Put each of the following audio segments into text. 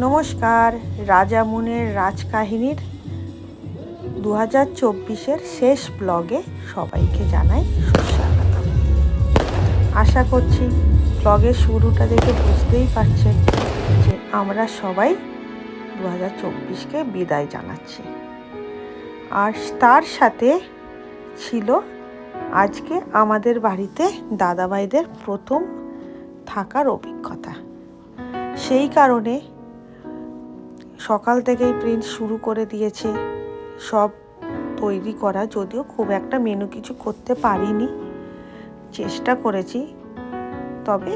নমস্কার, রাজা রাজামুনের রাজকাহিনীর দু হাজার চব্বিশের শেষ ব্লগে সবাইকে জানাই সুস্বাগত আশা করছি ব্লগের শুরুটা দেখে বুঝতেই পারছেন যে আমরা সবাই দু হাজার চব্বিশকে বিদায় জানাচ্ছি। আর তার সাথে ছিল আজকে আমাদের বাড়িতে দাদাভাইদের প্রথম থাকার অভিজ্ঞতা। সেই কারণে সকাল থেকেই প্রিন্স শুরু করে দিয়েছে। সব তৈরি করা, যদিও খুব একটা মেনু কিছু করতে পারিনি। চেষ্টা করেছি, তবে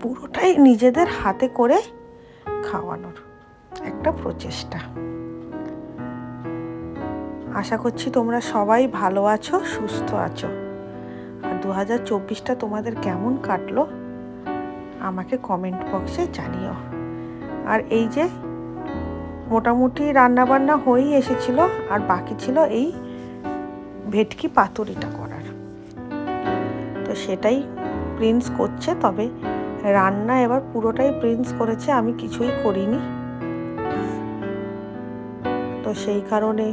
পুরোটাই নিজেদের হাতে করে খাওয়ানোর একটা প্রচেষ্টা। আশা করছি তোমরা সবাই ভালো আছো, সুস্থ আছো। আর দু হাজার চব্বিশটা তোমাদের কেমন কাটলো, আমাকে কমেন্ট বক্সে জানিও। আর এই যে মোটামুটি রান্না বান্না হয়েই এসেছিল, আর বাকি ছিল এই ভেটকি পাতুরিটা করার। তো সেটাই প্রিন্স করছে, তবে রান্না এবার পুরোটাই প্রিন্স করেছে, আমি কিছুই করিনি। তো সেই কারণে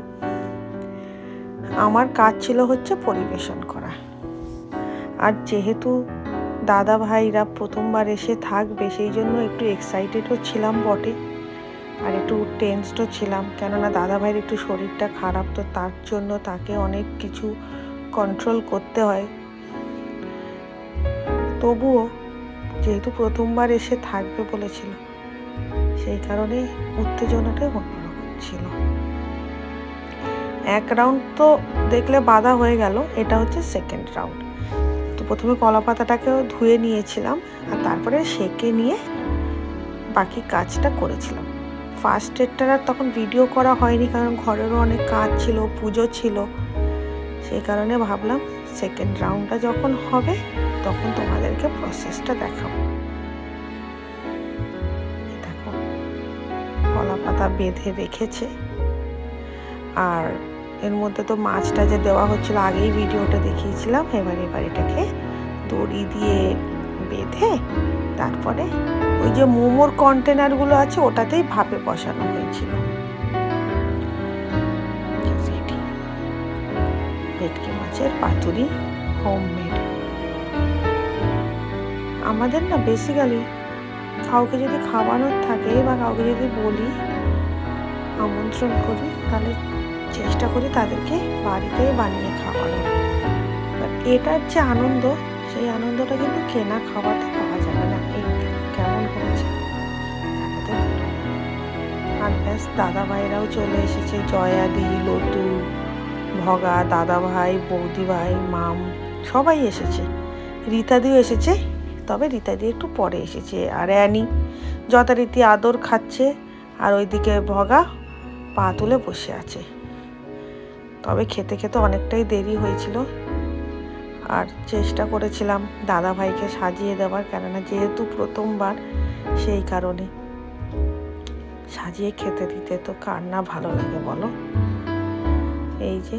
আমার কাজ ছিল হচ্ছে পরিবেশন করা। আর যেহেতু দাদা ভাইরা প্রথমবার এসে থাকবে, সেই জন্য একটু এক্সাইটেডও ছিলাম বটে আর একটু টেন্সডও ছিলাম। কেননা দাদা ভাইয়ের একটু শরীরটা খারাপ, তো তার জন্য তাকে অনেক কিছু কন্ট্রোল করতে হয়। তবুও যেহেতু প্রথমবার এসে থাকবে বলেছিল, সেই কারণে উত্তেজনাটাই অন্যরকম ছিল। এক রাউন্ড তো দেখলে বাধা হয়ে গেল, এটা হচ্ছে সেকেন্ড রাউন্ড প্রথমে কলা পাতাটাকেও ধুয়ে নিয়েছিলাম আর তারপরে সেকে নিয়ে বাকি কাজটা করেছিলাম। ফার্স্ট এডটার আর তখন ভিডিও করা হয়নি কারণ ঘরেরও অনেক কাজ ছিল, পুজো ছিল। সেই কারণে ভাবলাম সেকেন্ড রাউন্ডটা যখন হবে তখন তোমাদেরকে প্রসেসটা দেখাবো। দেখো কলা পাতা বেঁধে রেখেছে। আর এর মধ্যে তো মাছটা যে দেওয়া হচ্ছিল আগেই ভিডিওটা দেখিয়েছিলাম, এবার এবার এটাকে দড়ি দিয়ে বেঁধে তারপরে ওই যে মোমোর কন্টেনারগুলো আছে, ওটাতেই ভাপে বসানো হয়েছিল. ভেটকি মাছের পাতুরি হোমমেড আমাদের না বেসিক্যালি কাউকে যদি খাওয়ানোর থাকে বা কাউকে যদি বলি আমন্ত্রণ করি, তাহলে চেষ্টা করি তাদেরকে বাড়িতে বানিয়ে খাওয়ানো But এটার যে আনন্দ সেই আনন্দটা কিন্তু কেনা খাওয়াতে পাওয়া যাবে না। এই কেমন হয়েছে। আর ব্যাস দাদা ভাইরাও চলে এসেছে। জয়াদি লটু ভগা দাদা ভাই বৌদি ভাই মাম, সবাই এসেছে। রীতাদিও এসেছে। তবে রীতাদি একটু পরে এসেছে। আর অ্যানি যথারীতি আদর খাচ্ছে। আর ওইদিকে ভগা পা তুলে বসে আছে। তবে খেতে খেতে অনেকটাই দেরি হয়েছিল। আর চেষ্টা করেছিলাম দাদা ভাইকে সাজিয়ে দেওয়ার কেননা যেহেতু প্রথমবার সেই কারণে। সাজিয়ে খেতে দিতে তো কার না ভালো লাগে বলো? এই যে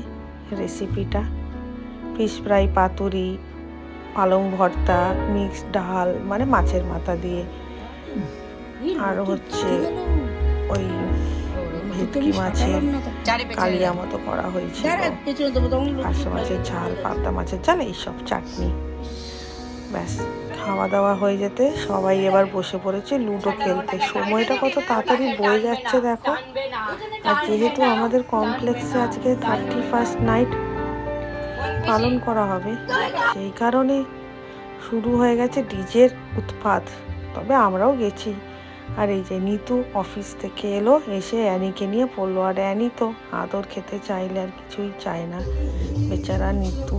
রেসিপিটা ফিশ ফ্রাই পাতুরি পালং ভর্তা মিক্সড ডাল মানে মাছের মাথা দিয়ে। আর হচ্ছে ওই ভেটকি মাছের কালিয়া মতো করা হয়েছিল। মাছের ঝাল পাবদা মাছের ঝাল এইসব চাটনি। ব্যাস খাওয়া দাওয়া হয়ে যেতে সবাই এবার বসে পড়েছে লুডো খেলতে। সময়টা কত তাড়াতাড়ি বয়ে যাচ্ছে দেখো। আর যেহেতু আমাদের কমপ্লেক্সে আজকে থার্টি ফার্স্ট নাইট পালন করা হবে সেই কারণে শুরু হয়ে গেছে ডিজের উৎপাত। তবে আমরাও গেছি। আর এই যে নিতু অফিস থেকে এলো, এসে অ্যানিকে নিয়ে পড়ল আর অ্যানি তো আদর খেতে চাইলে আর কিছুই চায় না, বেচারা নিতু।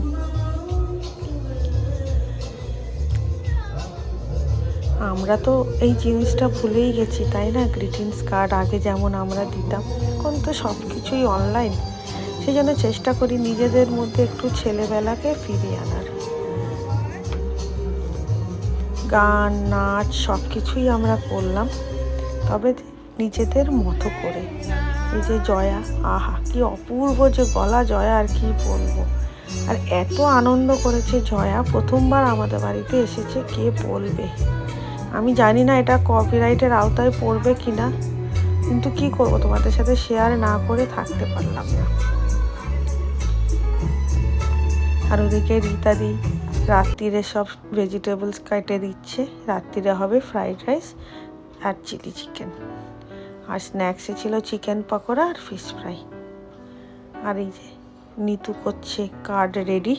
আমরা তো এই জিনিসটা ভুলেই গেছি, তাই না? গ্রিটিংস কার্ড আগে যেমন আমরা দিতাম, এখন তো সব কিছুই অনলাইন সেই জন্য চেষ্টা করি নিজেদের মধ্যে একটু ছেলেবেলাকে ফিরিয়ে আনার। গান, নাচ সব কিছুই আমরা করলাম। তবে নিজেদের মতো করে। এই যে জয়া, আহা, কি অপূর্ব যে গলা জয়া আর কি বলব। আর এত আনন্দ করেছে জয়া, প্রথমবার আমাদের বাড়িতে এসেছে, কে বলবে? আমি জানি না এটা কপিরাইটের আওতায় পড়বে কি না কিন্তু কি করব, তোমাদের সাথে শেয়ার না করে থাকতে পারলাম না। আর ওদিকে রীতাদি রাত্রিরে সব ভেজিটেবলস কেটে দিচ্ছে। রাত্রিরে হবে ফ্রাইড রাইস আর চিলি চিকেন। আর স্ন্যাক্সে ছিল চিকেন পকোড়া আর ফিশ ফ্রাই আর এই যে নিতু করছে কার্ড রেডি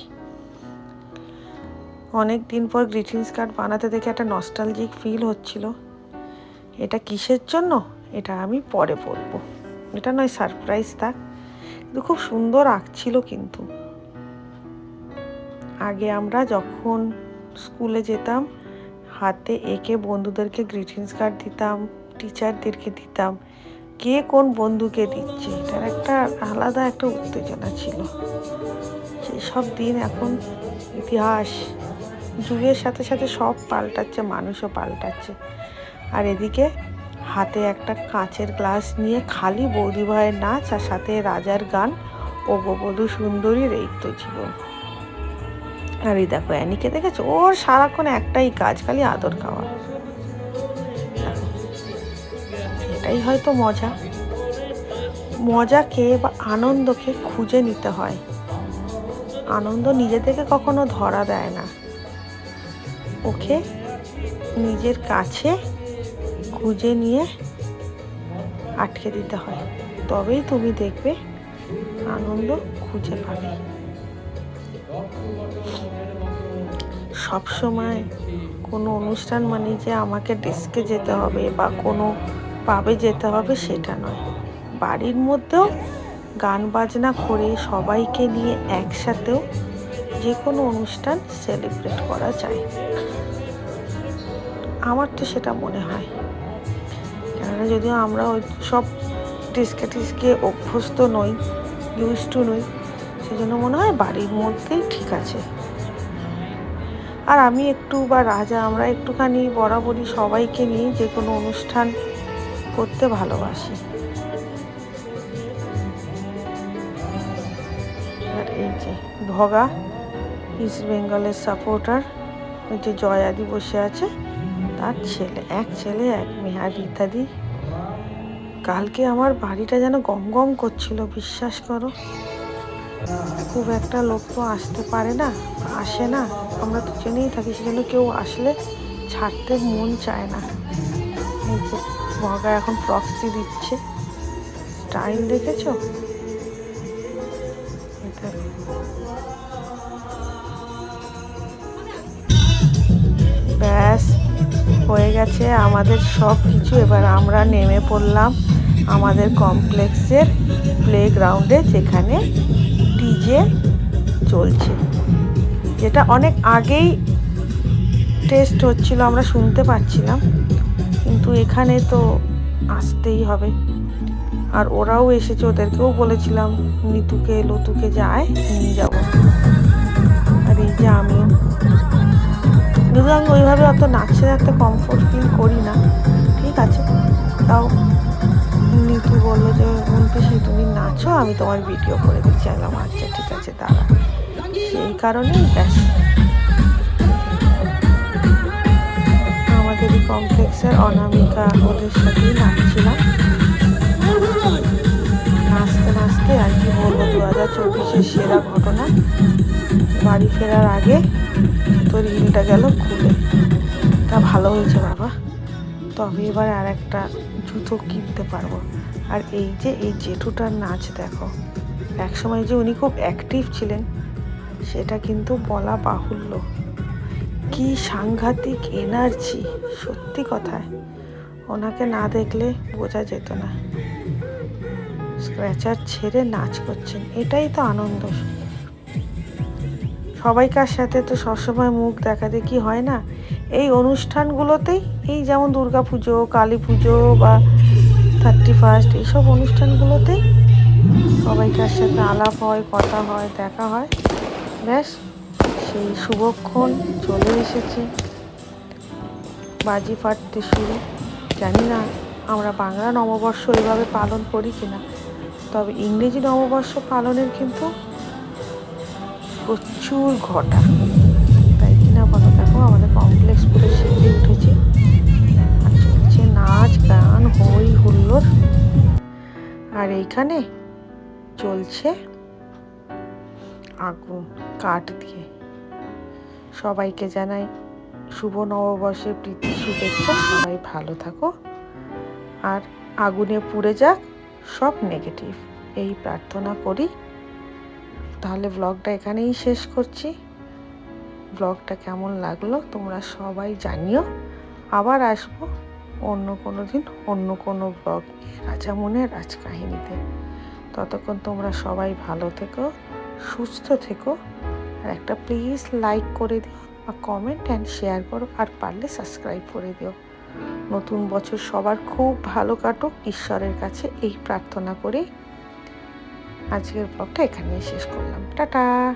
অনেক দিন পর গ্রিটিংস কার্ড বানাতে দেখে একটা নস্টালজিক ফিল হচ্ছিল। এটা কিসের জন্য? এটা আমি পরে বলব। এটা নয় সারপ্রাইজ থাক। কিন্তু খুব সুন্দর আঁকছিল কিন্তু। আগে আমরা যখন স্কুলে যেতাম হাতে এঁকে বন্ধুদেরকে গ্রিটিংস কার্ড দিতাম টিচারদেরকে দিতাম। কে কোন বন্ধুকে দিচ্ছে? এটার একটা আলাদা একটা উত্তেজনা ছিল। সেই সব দিন এখন ইতিহাস যুগের সাথে সাথে সব পাল্টাচ্ছে, মানুষও পাল্টাচ্ছে। আর এদিকে হাতে একটা কাঁচের গ্লাস নিয়ে খালি বৌদি ভাইয়ের নাচ আর সাথে রাজার গান ও গোবধূ সুন্দরীর এই তো জীবন। আর এই দেখো, অ্যানিকে দেখেছ? ওর সারাক্ষণ একটাই কাজ, খালি আদর খাওয়া। এটাই হয়তো মজা। মজাকে বা আনন্দকে খুঁজে নিতে হয়। আনন্দ নিজে থেকে কখনো ধরা দেয় না। ওকে নিজের কাছে খুঁজে নিয়ে আটকে দিতে হয়। তবেই তুমি দেখবে আনন্দ খুঁজে পাবে। সব সময় কোনো অনুষ্ঠান মানে যে আমাকে ডেস্কে যেতে হবে বা কোনো পাবে যেতে হবে সেটা নয়। বাড়ির মধ্যেও গান বাজনা করে সবাইকে নিয়ে একসাথেও যে কোনো অনুষ্ঠান সেলিব্রেট করা যায়। আমার তো সেটা মনে হয়। কেননা যদিও আমরা ওই সব টিসকে টিসকে অভ্যস্ত নই ইউজ টু নই, সেজন্য মনে হয় বাড়ির মধ্যেই ঠিক আছে। আর আমি একটু বা রাজা, আমরা একটুখানি বরাবরই সবাইকে নিয়ে যে কোনো অনুষ্ঠান করতে ভালোবাসি। আর এই যে ভগা ইস্ট বেঙ্গলের সাপোর্টার ওই যে জয়াদি বসে আছে, তার ছেলে, এক ছেলে, এক মেয়ে আর ইত্যাদি। কালকে আমার বাড়িটা যেন গম গম করছিল, বিশ্বাস করো। খুব একটা লোক তো আসতে পারে না, আসে না। আমরা দুজনেই থাকি, সেজন্য কেউ আসলে ছাড়তে মন চায় না। এই এখন প্রক্সি দিচ্ছে। স্টাইল দেখেছ? ব্যাস, হয়ে গেছে আমাদের সব কিছু। এবার আমরা নেমে পড়লাম আমাদের কমপ্লেক্সের প্লেগ্রাউন্ডে যেখানে ডিজে চলছে। যেটা অনেক আগেই টেস্ট হচ্ছিল, আমরা শুনতে পাচ্ছিলাম কিন্তু এখানে তো আসতেই হবে। আর ওরাও এসেছে, ওদেরকেও বলেছিলাম, নিতুকে, লতুকে যায়, নিয়ে যাব। আর এই যে আমিও। আমি ওইভাবে অত নাচতে নাচতে কমফোর্ট ফিল করি না। ঠিক আছে, তাও বলল যে পিসি তুমি নাচো আমি তোমার ভিডিও করে দিচ্ছি। আমি বললাম, আচ্ছা ঠিক আছে দাঁড়া। সেই কারণেই ব্যাস। আমাদের এই কমপ্লেক্সের অনামিকা ওদের সাথেই নাচছিলাম। নাচতে নাচতে আর কি বলব দু হাজার চব্বিশের সেরা ঘটনা। বাড়ি ফেরার আগে তোর রিলটা গেল খুলে। তা ভালো হয়েছে বাবা। তবে এবার আর একটা জুতো কিনতে পারব। আর এই যে, এই জেঠুটার নাচ দেখো। একসময় যে উনি খুব অ্যাক্টিভ ছিলেন, সেটা কিন্তু বলা বাহুল্য। কি সাংঘাতিক এনার্জি সত্যি কথায়। ওনাকে না দেখলে বোঝা যেত না। স্ক্র্যাচার ছেড়ে নাচ করছেন, এটাই তো আনন্দ। সবাইকার সাথে তো সবসময় মুখ দেখা দেখি হয় না। এই অনুষ্ঠানগুলোতেই এই যেমন দুর্গা পুজো কালী পুজো বা থার্টি ফার্স্ট, এইসব অনুষ্ঠানগুলোতেই সবাইকার সাথে আলাপ হয়, কথা হয়, দেখা হয়। ব্যাস, সেই শুভক্ষণ চলে এসেছে। বাজি ফাটতে শুরু। জানি না আমরা বাংলা নববর্ষ এইভাবে পালন করি কিনা, তবে ইংরেজি নববর্ষ পালনের কিন্তু প্রচুর ঘটা। তাই কিনা বলো? দেখো, আমাদের কমপ্লেক্স পুরো সেজে উঠেছে। নাচ গান হই হুল্লোর আর এইখানে চলছে আগুন, কাঠ দিয়ে। সবাইকে জানাই শুভ নববর্ষে প্রীতি, শুভেচ্ছা, সবাই ভালো থাকো। আর আগুনে পুড়ে যাক সব নেগেটিভ এই প্রার্থনা করি। তাহলে ব্লগটা এখানেই শেষ করছি। ব্লগটা কেমন লাগল তোমরা সবাই জানিও। আবার আসব অন্য কোনো দিন, অন্য কোনো ব্লগ রাজামনের রাজকাহিনীতে। ততক্ষণ তোমরা সবাই ভালো থেকো, সুস্থ থেকো, আর একটা প্লিজ লাইক করে দিও, বা কমেন্ট অ্যান্ড শেয়ার করো, আর পারলে সাবস্ক্রাইব করে দিও। নতুন বছর সবার খুব ভালো কাটুক, ঈশ্বরের কাছে এই প্রার্থনা করে। আজকের ব্লগটা এখানেই শেষ করলাম। টাটা!